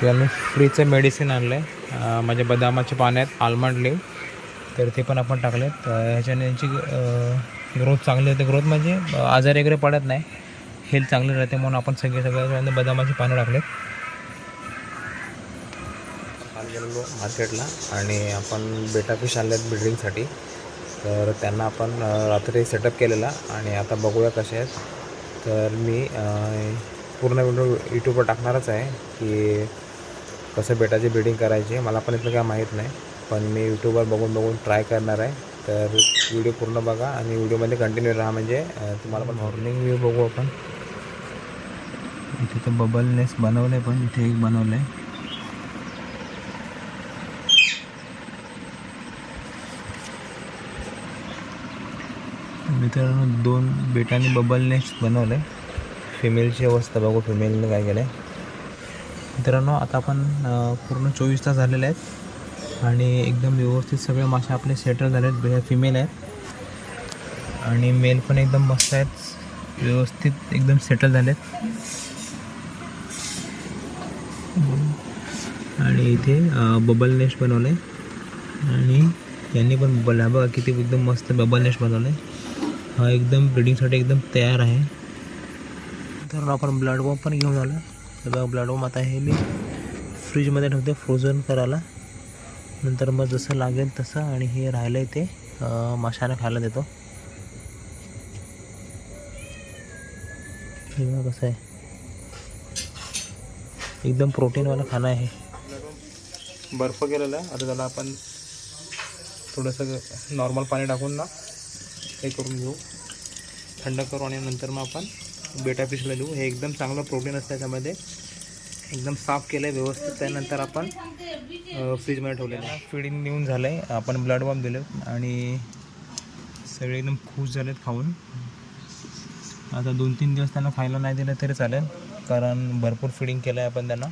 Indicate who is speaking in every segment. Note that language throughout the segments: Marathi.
Speaker 1: ते आम्ही फ्रीचं मेडिसिन आणलं आहे म्हणजे बदामाचे पाने आहेत आल्मंड लिव तर ते पण आपण टाकले तर ह्याच्याने यांची ग्रोथ चांगली होते. ग्रोथ म्हणजे आजारी वगैरे पडत नाही. हेल्थ चांगली राहते म्हणून आपण सगळे सगळ्या बदामाची पानं टाकलेत. काल गेलेलो मार्केटला आणि आपण बेटा फिश आहेत ब्रिडिंगसाठी तर त्यांना आपण रात्री सेटअप केलेला. आणि आता बघूया कसे आहेत. तर मी पूर्ण व्हिडिओ यूट्यूबवर टाकणारच आहे की कसं बेटाची बिल्डिंग करायची मला पण इथलं काय माहीत नाही. पण मी यूट्यूबवर बघून बघून ट्राय करणार आहे. तर व्हिडिओ पूर्ण बघा आणि व्हिडिओमध्ये कंटिन्यू राहा म्हणजे तुम्हाला पण मॉर्निंग व्ह्यू बघू आपण. इथे तर बबल बनवलं आहे पण इथे एक बनवलं आहे मित्रांनो दोन बेटाने बबल नेस्ट बनवले फिमेलची अवस्था बघू फिमेलने काय केलं आहे मित्रांनो आता आपण पूर्ण चोवीस तास झालेले आहेत. आणि एकदम व्यवस्थित सगळे मासे आपले सेटल झाले आहेत फिमेल आहेत. आणि मेल पण एकदम मस्त आहेत. व्यवस्थित एकदम सेटल झाले आहेत आणि इथे बबल नेस्ट बनवलं आहे आणि यांनी पण बबल हा बघा किती एकदम मस्त बबल नेस्ट बनवलं आहे हा एकदम ब्रिडिंगसाठी एकदम तयार आहे. तर आपण ब्लड वॉम पण घेऊन आलो. तर बघा ब्लड वॉम आता हे मी फ्रीजमध्ये ठेवते फ्रोझन करायला. नंतर मग जसं लागेल तसं आणि हे राहिलं आहे ते माशाला खायला देतो. हे बघा कसं आहे. एकदम प्रोटीनवाला खाणं आहे बर्फ केलेला आहे. आता त्याला आपण थोडंसं नॉर्मल पाणी टाकून ना हे करून घेऊ. थंड करू आणि नंतर मग आपण बेटा फिशला देऊ हे एकदम चांगलं प्रोटीन असतं त्याच्यामध्ये एकदम साफ केलं आहे. व्यवस्थित त्यानंतर आपण फ्रीजमध्ये ठेवलेलं आहे. फिडिंग नेऊन झालं आहे आपण ब्लड बॉम्ब दिले आणि सगळे एकदम खुश झालेत खाऊन. आता दोन तीन दिवस त्यांना खायला नाही दिलं तरी चालेल. कारण भरपूर फिडिंग केलं आहे आपण त्यांना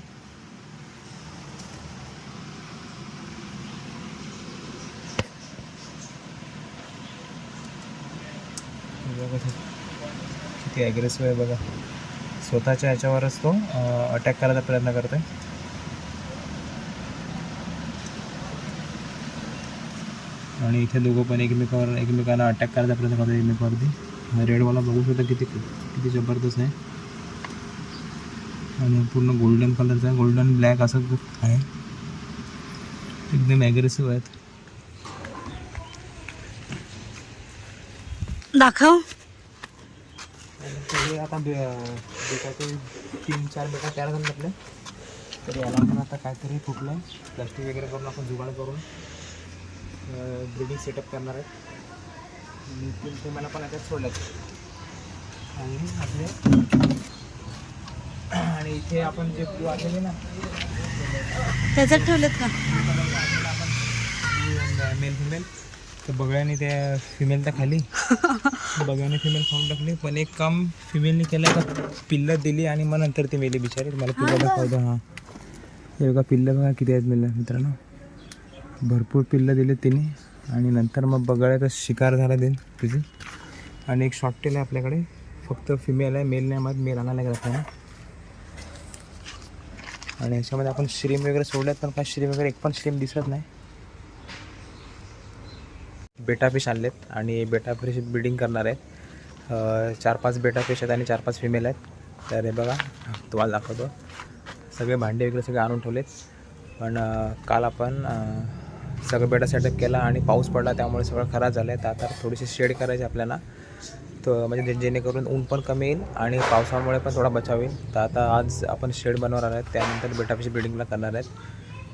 Speaker 1: बघा ते किती ॲग्रेसिव्ह आहे बघा. स्वतःच्या ह्याच्यावरच तो अटॅक करायचा प्रयत्न करतो आहे आणि इथे दोघं पण एकमेकावर एकमेकांना अटॅक करायचा प्रयत्न करतो एकमेकावरती. रेडवाला बघू शकता किती किती जबरदस्त आहे. आणि पूर्ण गोल्डन कलरचा आहे गोल्डन ब्लॅक असं आहे. एकदम ॲग्रेसिव्ह आहेत.
Speaker 2: दाखव.
Speaker 1: हे आता बेटाचे तीन चार बेटा तयार झाले आपले. तर याला पण आता काहीतरी फुटलं. प्लास्टिक वगैरे करून आपण जुगाड करून ब्रिडिंग सेटअप करणार आहे. आणि तीन ते मला पण याच्यात सोडल्यात. आणि आपले आणि इथे आपण जे ब्लू आणलेले ना
Speaker 2: त्याच्यात ठेवलेत का?
Speaker 1: मेल फिमेल तर बगळ्याने त्या फिमेल तर खाली. बगळ्याने फिमेल खाऊन टाकली. पण एक काम फिमेलने केलं का पिल्लं दिली आणि मग नंतर ती मेली बिचारी. मला पिल्लं दाखवतो हां. हे बघा पिल्लं बघा किती आहेत मिळलं मित्रांनो. भरपूर पिल्लं दिली तिने. आणि नंतर मग बगळ्याचा शिकार झाला दिन तुझी. आणि एक शॉर्ट टेल आहे आपल्याकडे. फक्त फिमेल आहे मेल नाही मग मेल आणायला लागेल आपल्याला. आणि ह्याच्यामध्ये आपण श्रीम वगैरे सोडल्यात पण काय श्रीम वगैरे एक पण श्रीम दिसत नाही. बेटा फिश आणलेत आणि बेटा फिश ब्रिडिंग करणार आहेत. चार पाच बेटा फिश आहेत आणि चार पाच फिमेल आहेत. तर हे बघा तुम्हाला दाखवतो. सगळे भांडे वगैरे सगळे आणून ठेवलेत. पण काल आपण सगळं बेटा सेटअप केला आणि पाऊस पडला त्यामुळे सगळं खराब झालं आहे तर आता थोडीशी शेड करायची आपल्याला. तर म्हणजे जे- जेणेकरून ऊन पण कमी येईल आणि पावसामुळे पण थोडा बचाव होईल. तर आता आज आपण शेड बनवणार आहेत. त्यानंतर बेटाफिश बिल्डिंगला करणार आहेत.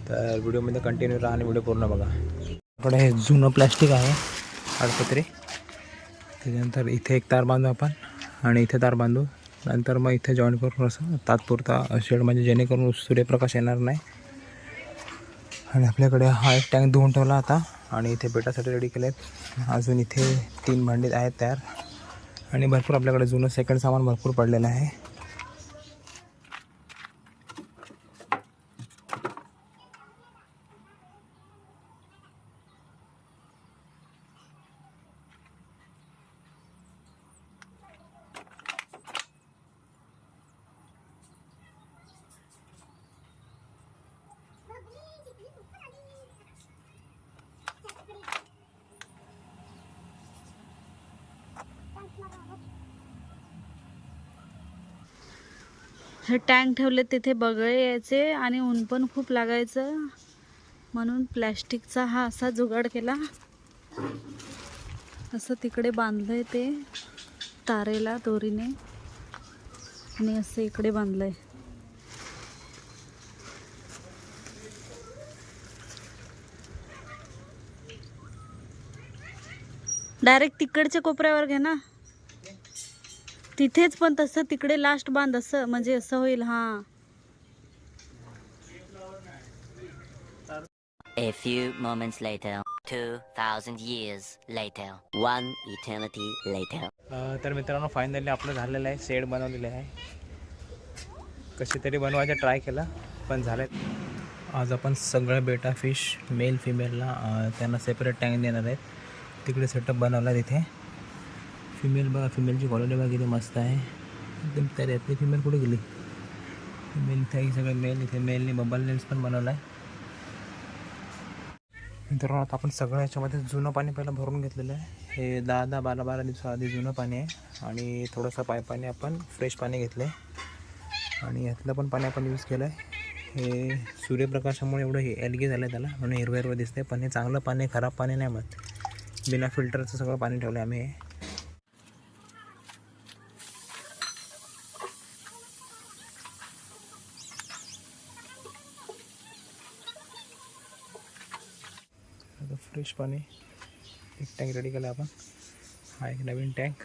Speaker 1: तर व्हिडिओमध्ये कंटिन्यू राहा आणि व्हिडिओ पूर्ण बघा. आपल्याकडे हे जुनं प्लॅस्टिक आहे आडपत्रे त्याच्यानंतर इथे एक तार बांधू आपण आणि इथे तार बांधू. नंतर मग इथे जॉईन करून असं तात्पुरता शेड म्हणजे जेणेकरून सूर्यप्रकाश येणार नाही. आणि आपल्याकडे हा एक टँक धुवून ठेवला आता आणि इथे बेटासाठी रेडी केले आहेत अजून इथे तीन भांडीत आहेत तयार. आणि भरपूर आपल्याकडे जुनं सेकंड सामान भरपूर पडलेलं आहे.
Speaker 2: हे टँक ठेवले तिथे बगळे यायचे आणि ऊन पण खूप लागायचं. म्हणून प्लॅस्टिकचा हा असा जुगाड केला. असं तिकडे बांधलंय ते तारेला दोरीने. आणि असं इकडे बांधलंय. डायरेक्ट तिकडच्या कोपऱ्यावर घे ना. तिथेच पण तसं तिकडे लास्ट बांध असं म्हणजे असं होईल हा.
Speaker 3: A few moments later, 2,000 years later, one eternity later.
Speaker 1: अ, तर मित्रांनो फायनली आपलं झालेलं आहे. शेड बनवलेलं आहे. कशी तरी बनवायचा ट्राय केला पण झालं आज आपण सगळं बेटा फिश मेल फिमेलला त्यांना सेपरेट टँक देणार आहेत. तिकडे सेटअप बनवला तिथे. फिमेल बघा फिमेलची क्वालिटी बघा किती मस्त आहे. एकदम तरी आपली फिमेल कुठे गेली? फिमेल इथे सगळं मेल इथे मेलने बबल नेल्स पण बनवला आहे मित्रांनो आता आपण सगळं याच्यामध्ये जुनं पाणी पहिलं भरून घेतलेलं आहे. हे दहा दहा बारा बारा दिवसाआधी जुनं पाणी आहे. आणि थोडंसं पायपाने आपण फ्रेश पाणी घेतलं आहे आणि यातलं पण पाणी आपण यूज केलं आहे हे सूर्यप्रकाशामुळे एवढं हे एलगी झालं आहे त्याला. म्हणून हिरवं हिरवं दिसते पण हे चांगलं पाणी आहे, खराब पाणी नाही मत बिना फिल्टरचं सगळं पाणी ठेवलं आहे आम्ही हे आता फ्रेश पाणी. एक टँक रेडी केला आपण. हा एक नवीन टँक